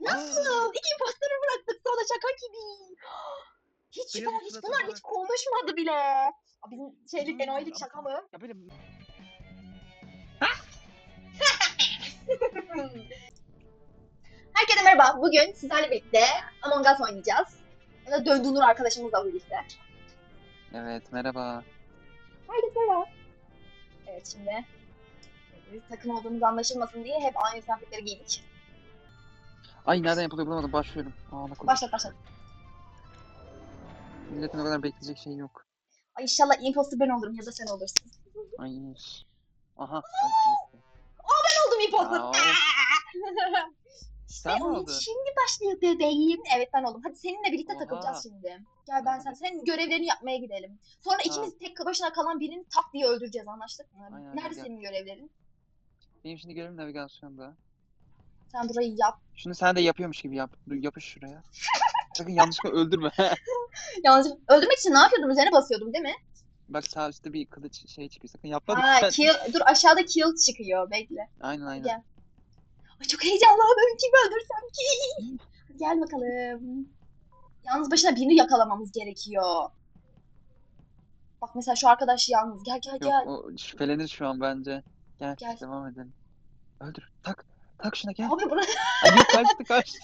Nasıl? İki impostörü bıraktık sonra şaka gibi. Hiç Benim hiç sırası bunlar var. hiç konuşmadı bile. Aa, Bizim şeylik, Hmm, enayilik ama şaka mı? Ya böyle Herkese merhaba. Bugün sizlerle birlikte Among Us oynayacağız. Ya da Döndünür arkadaşımızla birlikte. Evet merhaba. Herkese merhaba. Evet şimdi biz takım olduğumuz anlaşılmasın diye hep aynı kıyafetleri giydik. Ay nereden yapılıyor bulamadım başlıyorum. Aa bak Başlat başlat. Milletin o kadar bekleyecek şey yok. Ay inşallah imposter ben olurum ya da sen olursun. Ay. Aha. Ben oldum imposter. Aa, işte Sen mi oyun oldun? şimdi başlıyor bebeğim. Evet ben oldum. Hadi seninle birlikte Oha. takılacağız şimdi. Gel ben sen senin görevlerini yapmaya gidelim. Sonra ikimiz tek başına kalan birini tak diye öldüreceğiz anlaştık mı? Aynen, Nerede gel. senin görevlerin? Benim şimdi görevim navigasyonda. Sen burayı yap. Şunu sen de yapıyormuş gibi yap. Dur yapış şuraya. Sakın yanlışlıkla öldürme. Yalnız öldürmek için ne yapıyordum? Üzerine basıyordum değil mi? Bak sağ üstte bir kılıç şey çıkıyor. Sakın yapma. Ha, kill, dur aşağıda kill çıkıyor. Bekle. Aynen aynen. Gel. Ay çok heyecanlandım. Kimi öldürsem ki. Gel bakalım. Yalnız başına birini yakalamamız gerekiyor. Bak mesela şu arkadaş yalnız. Gel gel gel. Yok o şüphelenir şu an bence. Gel, Gel. devam edelim. Öldür. Tak. Tak şuna gel. Abi. Ay yok kaçtı kaçtı.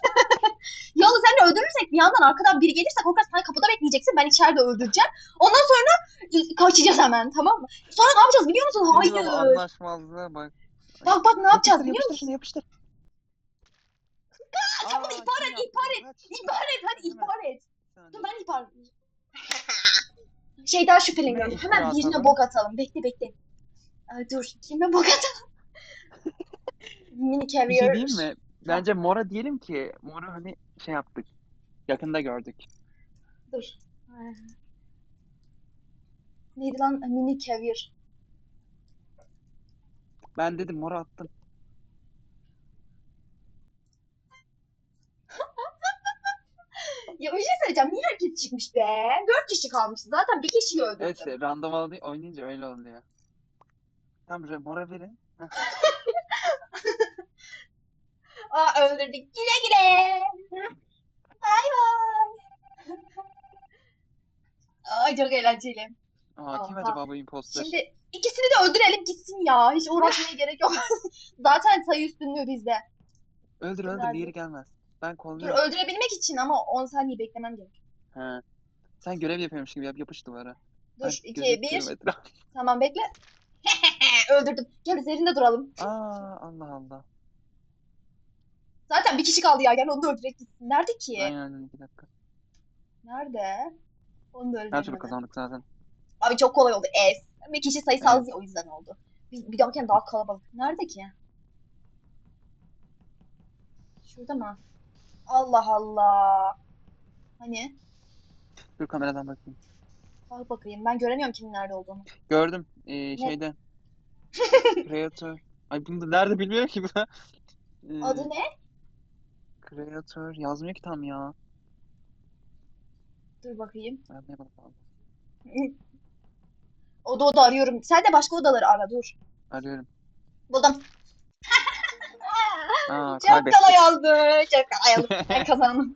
Yalnız sen öldürürsek bir yandan arkadan biri gelirse korkar sen kapıda bekleyeceksin. Ben içeride öldüreceğim. Ondan sonra kaçacağız hemen tamam mı? Sonra ne yapacağız biliyor musun? Hayır. Anlaşmazlığa bak. Bak bak ne yapacağız biliyor yapıştır, musun? Şunu yapıştır. çabuk Aa, ihbar kim et, ihbar et. İhbar et hadi ihbar et. Dur ben ihbar Şey daha şüpheleniyorum. Hemen birine bok atalım. Bekle bekle. Ay, dur kime bok atalım? Mini Bir şey diyeyim mi? Bence Mora diyelim ki Mor'u hani şey yaptık. Yakında gördük. Dur. Neydi lan? Mini carrier. Ben dedim Mor'a attım. Ya bir şey söyleyeceğim. Niye herkes çıkmış be? Dört kişi kalmıştı. Zaten bir kişiyi öldürdüm. Evet random oynay- oynayınca öyle oluyor. Tamam Mor'a verin. Aa öldürdük. Güle güle. Bay bay. Ay çok eğlenceli. Aa kim Aha. acaba bu imposter? Şimdi ikisini de öldürelim gitsin ya. Hiç uğraşmaya gerek yok. Zaten sayı üstünlüğü bizde. Öldür öldür diğeri gelmez. Ben Dur kolluyorum. öldürebilmek için ama 10 saniye beklemem gerek. He. Sen görev yapıyormuş gibi yap yapış duvara. Ben Dur 2 gözetiyorum 1. etrafı. Tamam bekle. Öldürdüm. Gel üzerinde duralım. Aa Allah Allah. Zaten bir kişi kaldı ya. Gel onu da öldürek gitsin. Nerede ki? Aynen iki dakika. Nerede? Onu da Her öldürelim. türlü kazandık zaten. Abi çok kolay oldu. Es. Bir kişi sayısı az o yüzden oldu. Bir, bir dahakine daha kalabalık. Nerede ki? Şurada mı? Allah Allah. Hani? Dur kameradan bakayım. Bak bakayım. Ben göremiyorum kimin nerede olduğunu. Gördüm. Ee, şeyde. Creator. Ay bunu da nerede bilmiyorum ki bu. Ee, Adı ne? Creator yazmıyor ki tam ya. Dur bakayım. Anlayamadım abi. Oda oda arıyorum. Sen de başka odaları ara dur. Arıyorum. Buldum. Aa Çok kaybettik. kolay oldu. Çok kolay oldu. Ben kazandım.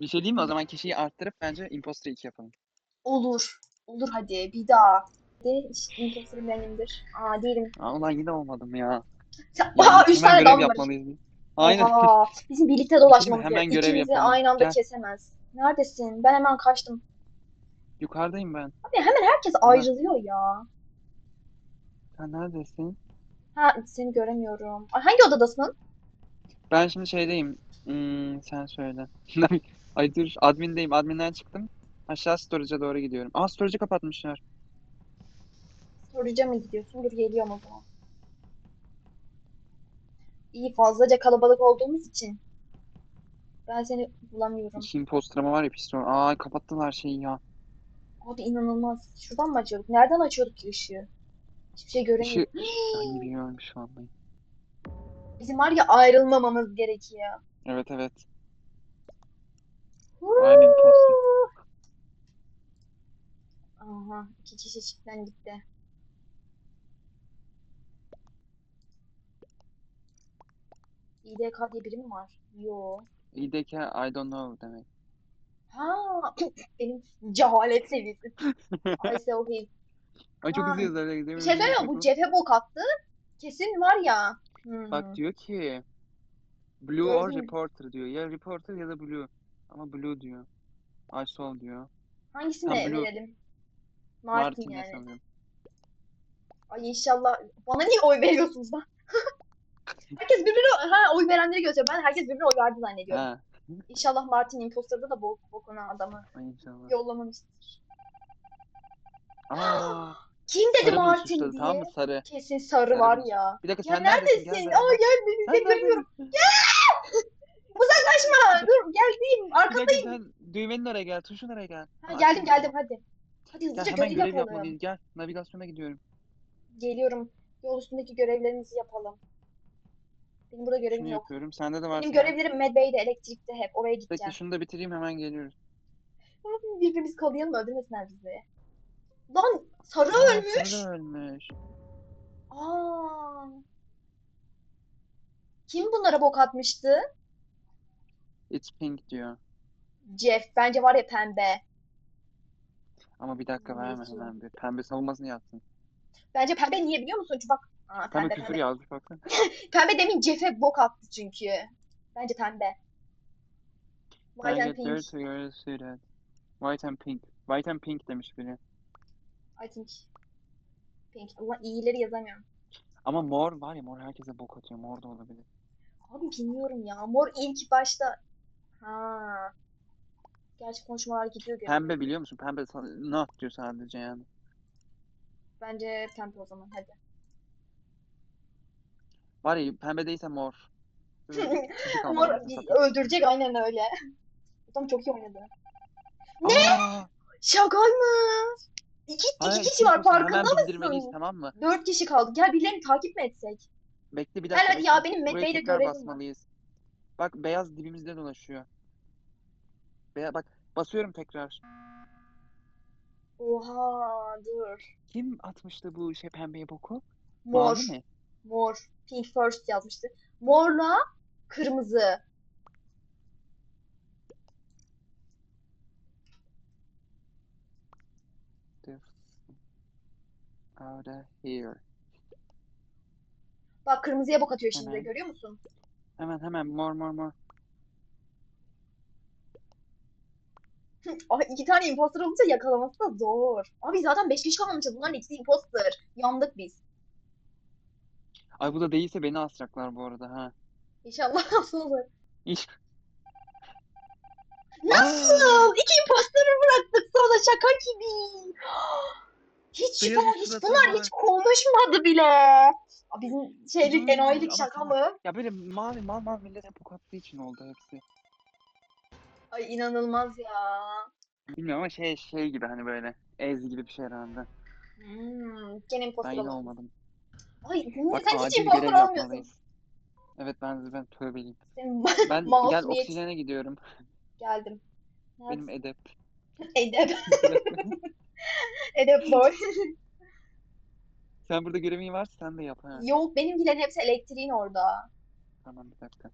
Bir şey diyeyim mi? O zaman kişiyi arttırıp bence imposter 2 yapalım. Olur. Olur hadi bir daha. De işte imposterım benimdir. Aa değilim. Aa ulan yine olmadım ya. Sen, Aa, üç tane dam var. yapmalıyız. Aynen. Oha, bizim birlikte dolaşmamız Hemen gerek. görev İkimizi yapalım. aynı anda Gel. kesemez. Neredesin? Ben hemen kaçtım. Yukarıdayım ben. Abi hemen herkes ayrılıyor ya. Sen neredesin? Ha seni göremiyorum. Ay, hangi odadasın? Ben şimdi şeydeyim. Hmm, sen söyle. Ay dur admindeyim. Adminden çıktım. Aşağı storage'a doğru gidiyorum. Aa storage'ı kapatmışlar. Soruca mı gidiyorsun? Dur geliyorum o zaman. İyi fazlaca kalabalık olduğumuz için. Ben seni bulamıyorum. İki imposter ama var ya piston. Aa kapattılar şeyi ya. Abi inanılmaz. Şuradan mı açıyorduk? Nereden açıyorduk ki ışığı? Hiçbir şey göremiyorum. Ay bilmiyorum şu an. ben. Bizim var ya ayrılmamamız gerekiyor. Evet evet. Aynen imposter. Aha, iki kişi çiftten gitti. İDK diye biri mi var? Yo. İdeki I don't know demek. Ha, benim cehalet seviyesi. I so him. Ay çok Aa, hızlı yazar. Bir şey söyleyeyim mi? Bu cephe bok attı. Kesin var ya. Hmm. Bak diyor ki Blue or Gördün mü? reporter diyor. Ya reporter ya da blue. Ama blue diyor. I saw diyor. Hangisine Ha, Blue. verelim? Martin Martin'e yani. sanıyorum. Ay inşallah. Bana niye oy veriyorsunuz lan? Herkes birbirine ha oy verenleri gösteriyor. Ben herkes birbirine oy verdi zannediyorum. Ha. İnşallah Martin imposterda da bok bokuna adamı inşallah. yollamamıştır. Aa, Kim dedi sarı Martin diye? tamam mı sarı? Kesin sarı Sarı var ya. Bir dakika Ya sen neredesin? neredesin? Gel, Aa gel. gel beni Sen seni görmüyorum. neredesin? Uzaklaşma. Dur geldim. Arkadayım. sen düğmenin oraya gel. Tuşun oraya gel. Ha, geldim geldim hadi. Hadi Gel hızlıca hemen görev yapalım. Gel. Navigasyona gidiyorum. Geliyorum. Yol üstündeki görevlerimizi yapalım. Benim burada görevim Şunu yok. yapıyorum. Sende de var. Benim görevlerim Medbay'de, elektrikte hep. Oraya gideceğim. şunu da bitireyim hemen geliyoruz. Birbirimizi kollayalım öldürmesinler bizi. Lan sarı Aa, ölmüş. Sarı ölmüş. Aa. Kim bunlara bok atmıştı? It's pink diyor. Jeff. Bence var ya pembe. Ama bir dakika verme hemen bir. Pembe savunmasını yapsın. Bence pembe niye biliyor musun? Çünkü bak. Aa, Pembe pembe küfür pembe. yazmış baksana. Pembe demin Jeff'e bok attı çünkü. Bence pembe. Can White I and get pink. White and pink. White and pink demiş biri. I think. Pink. Allah iyileri yazamıyorum. Ama mor var ya mor herkese bok atıyor. Mor da olabilir. Abi bilmiyorum ya. Mor ilk başta. Ha. Gerçi konuşmalar gidiyor geliyor. Pembe biliyor musun? Pembe sa- ne diyor sadece yani. Bence pembe o zaman hadi. Var ya pembe değilse mor. Mor öldürecek aynen öyle. Adam çok iyi oynadı. Aa, Şaka mı? İki, hayır, iki kişi var farkında mısın? tamam mı? Dört kişi kaldı. Gel birilerini takip mi etsek? Bekle bir Gel dakika. hadi ya benim tekrar görevim var. basmalıyız. Bak beyaz dibimizde dolaşıyor. Beya bak basıyorum tekrar. Oha dur. Kim atmıştı bu şey pembeye boku? Mor. Mi? Mor. Pink first yazmıştı. Morla kırmızı. Out of here. Bak kırmızıya bok atıyor şimdi Hemen. görüyor musun? Hemen hemen mor mor mor. Ay iki tane imposter olunca yakalaması da zor. Abi zaten beş kişi kalmışız. Bunların ikisi imposter. Yandık biz. Ay bu da değilse beni asacaklar bu arada ha. İnşallah nasıl olur. İş. Nasıl? İki impostörü bıraktık sonra şaka gibi. Hiç şüphe, hiç bunlar hiç konuşmadı bile. Bizim şeylik, enayilik şaka mı? Ya böyle mavi mal mal millete bok attığı için oldu hepsi. Ay inanılmaz ya. Bilmiyorum ama şey şey gibi hani böyle ez gibi bir şey herhalde. Hmm, gene Ben imposter yine olamadım. olmadım. Ay Bak sen hiç acil görev yapmalıyız. Evet ben ben tövbeliyim. Ben Mouse gel niyet- oksijene gidiyorum. geldim. Benim edep. Edep. Edep boy. Sen burada görevin varsa sen de yap ha. Yok benimkilerin hepsi elektriğin orada. Tamam bir dakika.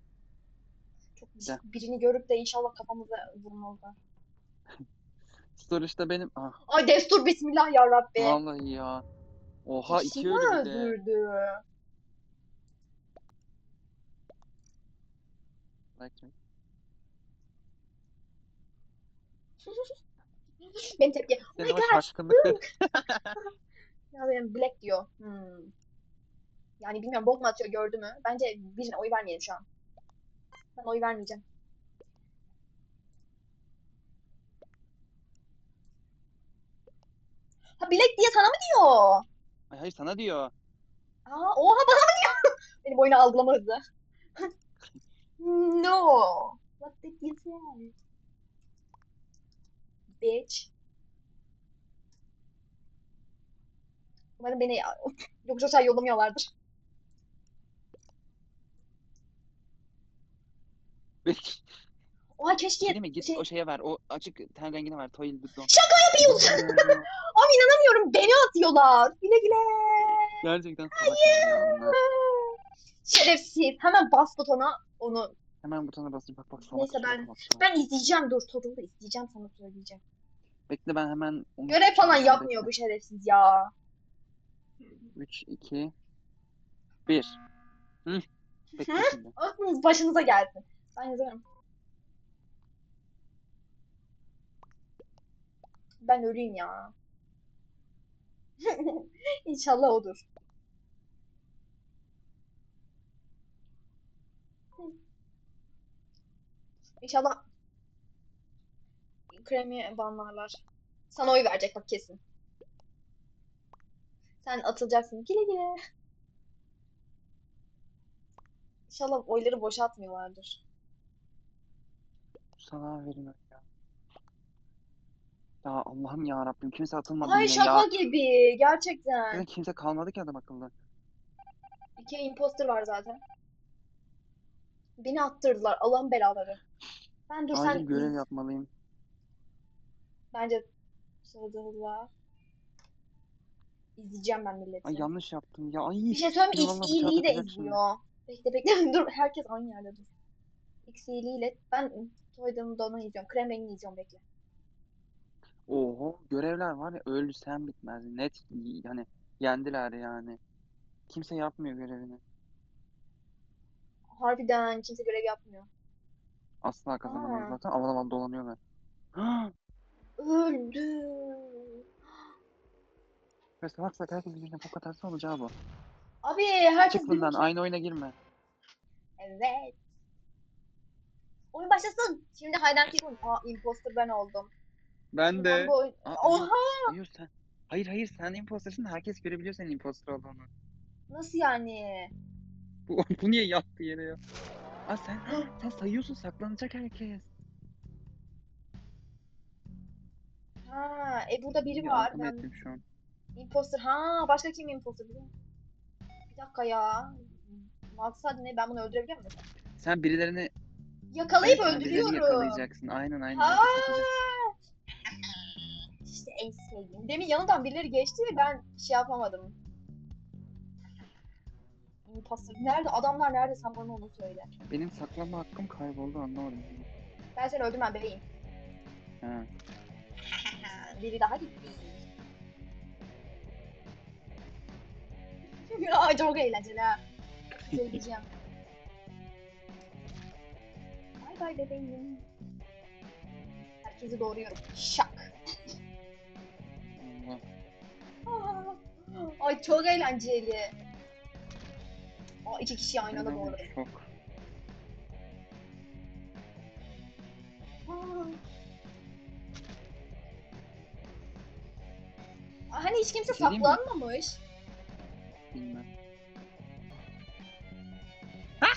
Çok Gel. birini görüp de inşallah kafamıza vurmazlar. Storage'da benim ah Ay destur bismillah ya Rabbi. vallahi ya. Oha Kişi iki mi ölü bir de. öldürdü? Benim tepki. Oh my Senin o god. şaşkınlıkları. Ya benim black diyor. Hmm. Yani bilmiyorum bok mu atıyor gördü mü? Bence birine oy vermeyelim şu an. Ben oy vermeyeceğim. Ha black diye sana mı diyor? Ay, hayır sana diyor. Aa, oha bana mı diyor? Benim oyunu algılama hızı. no. What did you say? Bitch. Umarım beni yokuş aşağı yollamıyorlardır. Oha keşke Değil mi? Git şey- o şeye ver. O açık ten rengine ver. Toil Bidon. Şaka yapıyorsun. Abi inanamıyorum beni atıyorlar. Güle güle. Gerçekten ya bunlar. Şerefsiz. Hemen bas butona onu. Hemen butona basayım. Bak bak salak Neyse, salak, ben-. Ben izleyeceğim dur. Tadında izleyeceğim sana söyleyeceğim. Bekle ben hemen onu Görev falan Bekle. yapmıyor bu şerefsiz ya. 3, 2, 1. Hı. Hı? Aklınız başınıza gelsin. Ben yazarım. Ben öleyim ya. İnşallah odur. İnşallah kremi banlarlar. Sana oy verecek bak kesin. Sen atılacaksın. Güle güle. İnşallah oyları boşa atmıyorlardır. Sana verin ya. Allah'ım ya Rabbim kimse atılmadı Ay yine şaka ya. gibi. Gerçekten. Zaten kimse kalmadı ki adam akıllı. İki imposter var zaten. Beni attırdılar. Allah'ın belaları. Ben dur sen Acil görev iz- yapmalıyım. Bence sığdırdılar. İzleyeceğim ben milleti. Ay yanlış yaptım ya. Ay. Bir şey söyleyeyim mi? X iyiliği de şimdi. izliyor. Bekle bekle dur herkes aynı yerde dur. X iyiliğiyle ben Toyda'nın Don'u izliyorum. Krem rengini izliyorum bekle. Oho görevler var ya ölsem bitmez. Net yani yendiler yani. Kimse yapmıyor görevini. Harbiden kimse görev yapmıyor. Asla kazanamayız Aa. zaten. Aval aval dolanıyorlar. Öldü. Ve salak salak herkes birbirine pok atarsa olacağı bu. Abi herkes Çık bundan ki- aynı oyuna girme. Evet. Oyun başlasın. Şimdi haydan seek oyun. Aa imposter ben oldum. Ben Şimdi ben de. bu. Aa, Oha! Hayır sen. Hayır hayır sen impostersın herkes görebiliyor senin imposter olduğunu. Nasıl yani? Bu, bu niye yattı yere ya? Aa sen sen sayıyorsun saklanacak herkes. Ha, e burada biri Ya, var. Ben ettim şu an. imposter. Ha, başka kim imposter biliyor musun? Bir dakika ya. Maksat ne? Ben bunu öldürebiliyor muyum? Sen birilerini Yakalayıp sen birilerini öldürüyorum. yakalayacaksın. Aynen aynen. Ha! herkes. En sevdiğim. Demin yanından birileri geçti ve ben şey yapamadım. Imposter. Nerede? Adamlar nerede? Sen bana onu söyle. Benim saklanma hakkım kayboldu anlamadım. Ben seni öldürmem bebeğim. Ha. Biri daha gitti. ya çok eğlenceli ha. Söyleyeceğim. Bay bay bebeğim. Herkesi doğruyorum. Şak. Ay çok eğlenceli. Aa, iki kişi aynı anda doğradım. Çok. Aa. Aa, Hani hiç kimse şey diyeyim mi? saklanmamış. Bilmem.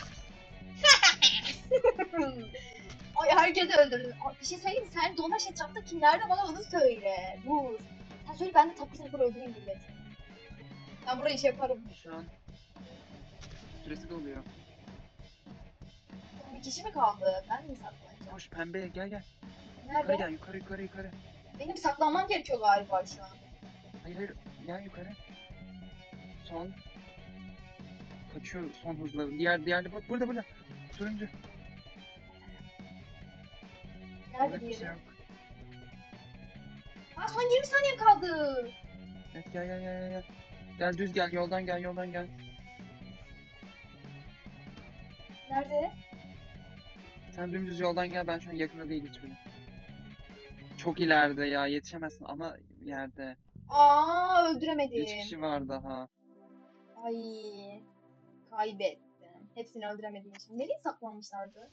Ay herkes öldürdü. Ay, bir şey söyleyeyim mi? Sen domaş etrafta kimlerde bana onu söyle. Dur. Sen söyle ben de tapu sniper öldüreyim millet. Ben burayı şey yaparım. Şu an süresi doluyor. Bir kişi mi kaldı? Ben mi saklanacağım? Koş pembe gel gel. Yukarı Nerede? gel yukarı yukarı yukarı. Benim saklanmam gerekiyor galiba şu an. Hayır hayır gel yukarı. Son. Kaçıyor son hızla. Diğer diğer bak burada burada. Turuncu. Nerede Burada bir şey diğeri? yok. Aa son 20 saniyem kaldı. Gel gel gel gel, gel. Gel düz gel yoldan gel yoldan gel. Nerede? Sen dümdüz yoldan gel ben şu an yakında değil hiçbiri. Çok ileride ya yetişemezsin ama yerde. Aa 3 öldüremedim. kişi var daha. Ay kaybettim. Hepsini öldüremediğim için. Nereye saklanmışlardı?